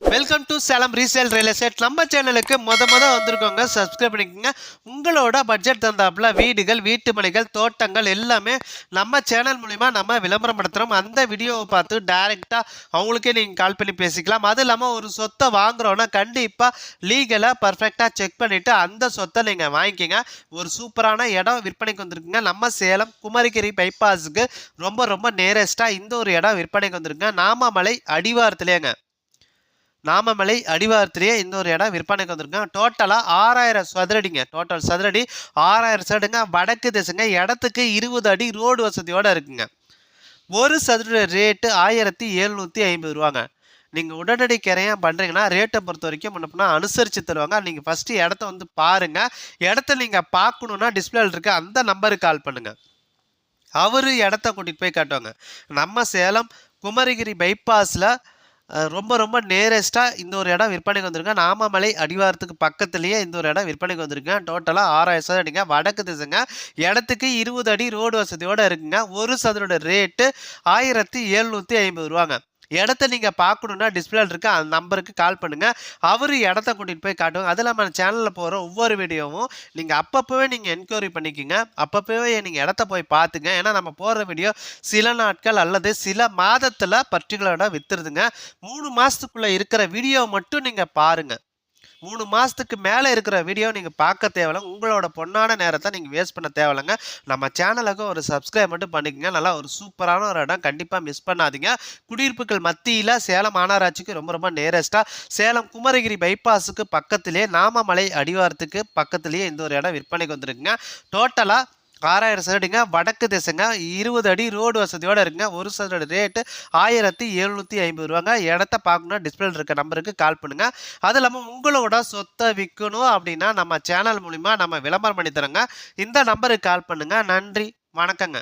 Welcome to Salem resale real estate நம்ம சேனலுக்கு முத முத வந்திருக்கோங்க. சப்ஸ்கிரைப் பண்ணிக்கோங்க. உங்களோட பட்ஜெட் தந்தாப்புல வீடுகள் வீட்டு மனைகள் தோட்டங்கள் எல்லாமே நம்ம சேனல் மூலிமா நம்ம விளம்பரம் படுத்துகிறோம் அந்த வீடியோவை பார்த்து டைரெக்டாக அவங்களுக்கே நீங்கள் கால் பண்ணி பேசிக்கலாம். அது இல்லாமல் ஒரு சொத்தை வாங்குறோன்னா கண்டிப்பாக லீகலாக பர்ஃபெக்டாக செக் பண்ணிவிட்டு அந்த சொத்தை நீங்கள் வாங்கிக்கிங்க. ஒரு சூப்பரான இடம் விற்பனைக்கு வந்திருக்குங்க. நம்ம சேலம் குமரிகிரி பைபாஸுக்கு ரொம்ப ரொம்ப நேரஸ்ட்டாக இந்த ஒரு இடம் விற்பனைக்கு வந்திருக்குங்க. நாமமலை அடிவாரத்துலேங்க. நாமமலை அடிவாரத்திலேயே இந்த ஒரு இடம் விற்பனைக்கு வந்திருக்கோம் டோட்டலாக ஆறாயிரம் சதுரடிங்க. டோட்டல் சதுரடி ஆறாயிரம் சதுரடிங்க. வடக்கு திசைங்க. இடத்துக்கு இருபது அடி ரோடு வசதியோடு இருக்குங்க. ஒரு சதுர ரேட்டு ஆயிரத்தி எழுநூற்றி ஐம்பது ரூபாங்க. நீங்கள் உடனடி கிரையாக பண்ணுறீங்கன்னா ரேட்டை பொறுத்த வரைக்கும் முன்னப்பினா அனுசரித்து தருவாங்க. நீங்கள் ஃபஸ்ட்டு இடத்த வந்து பாருங்கள் இடத்த நீங்கள் பார்க்கணுன்னா டிஸ்பிளேல இருக்க அந்த நம்பருக்கு கால் பண்ணுங்கள் அவர் இடத்த கூட்டிகிட்டு போய் காட்டுவாங்க. நம்ம சேலம் குமரகிரி பைபாஸில் ரொம்ப ரொம்ப நேரஸ்ட்டாக இந்த ஒரு இடம் விற்பனைக்கு வந்திருக்கேன். நாமமலை அடிவாரத்துக்கு பக்கத்துலேயே இந்த ஒரு இடம் விற்பனைக்கு வந்திருக்கேன். டோட்டலாக ஆறாயிரம் சதுரம் அடிங்க. வடக்கு திசைங்க. இடத்துக்கு இருபது அடி ரோடு வசதியோடு இருக்குங்க. ஒரு சதுரோட ரேட்டு ஆயிரத்தி எழுநூற்றி ஐம்பது ரூபாங்க. இடத்த நீங்கள் பார்க்கணுன்னா டிஸ்பிளே இருக்க அந்த நம்பருக்கு கால் பண்ணுங்கள் அவர் இடத்த கூட்டிகிட்டு போய் காட்டுவாங்க அது இல்லாமல் சேனலில் போகிற ஒவ்வொரு வீடியோவும் நீங்கள் அப்பப்போவே நீங்கள் என்கொயரி பண்ணிக்கோங்க. அப்பப்போவே நீங்கள் இடத்த போய் பார்த்துங்க ஏன்னா நம்ம போடுற வீடியோ சில நாட்கள் அல்லது சில மாதத்தில் பர்டிகுலராக விற்றுருதுங்க மூணு மாதத்துக்குள்ளே இருக்கிற வீடியோ மட்டும் நீங்கள் பாருங்கள் மூணு மாதத்துக்கு மேலே இருக்கிற வீடியோ நீங்கள் பார்க்க தேவையில்ல. உங்களோட பொண்ணான நேரத்தை நீங்கள் வேஸ்ட் பண்ண தேவையில்லைங்க. நம்ம சேனலுக்கு ஒரு சப்ஸ்கிரைப் மட்டும் பண்ணிக்கங்க. நல்லா ஒரு சூப்பரான ஒரு இடம் கண்டிப்பாக மிஸ் பண்ணாதீங்க. குடியிருப்புகள் மத்தியில் சேலம் மாநகராட்சிக்கு ரொம்ப ரொம்ப நேரஸ்ட்டாக சேலம் குமரகிரி பைபாஸுக்கு பக்கத்திலே நாமமலை அடிவாரத்துக்கு பக்கத்திலேயே இந்த ஒரு இடம் விற்பனைக்கு வந்திருக்குங்க. டோட்டலாக ஆறாயிரம் சதுரடிங்க வடக்கு திசைங்க இருபது அடி ரோடு வசதியோடு இருக்குங்க. ஒரு சதுரடி ரேட்டு ஆயிரத்தி எழுநூற்றி ஐம்பது ரூபாங்க. இடத்த பார்க்கணுன்னா டிஸ்பிளே இருக்க நம்பருக்கு கால் பண்ணுங்கள் அது இல்லாமல் உங்களோட சொத்தை விற்கணும் அப்படின்னா நம்ம சேனல் மூலிமா நம்ம விளம்பரம் பண்ணி தரோங்க. இந்த நம்பருக்கு கால் பண்ணுங்கள் நன்றி. வணக்கங்க.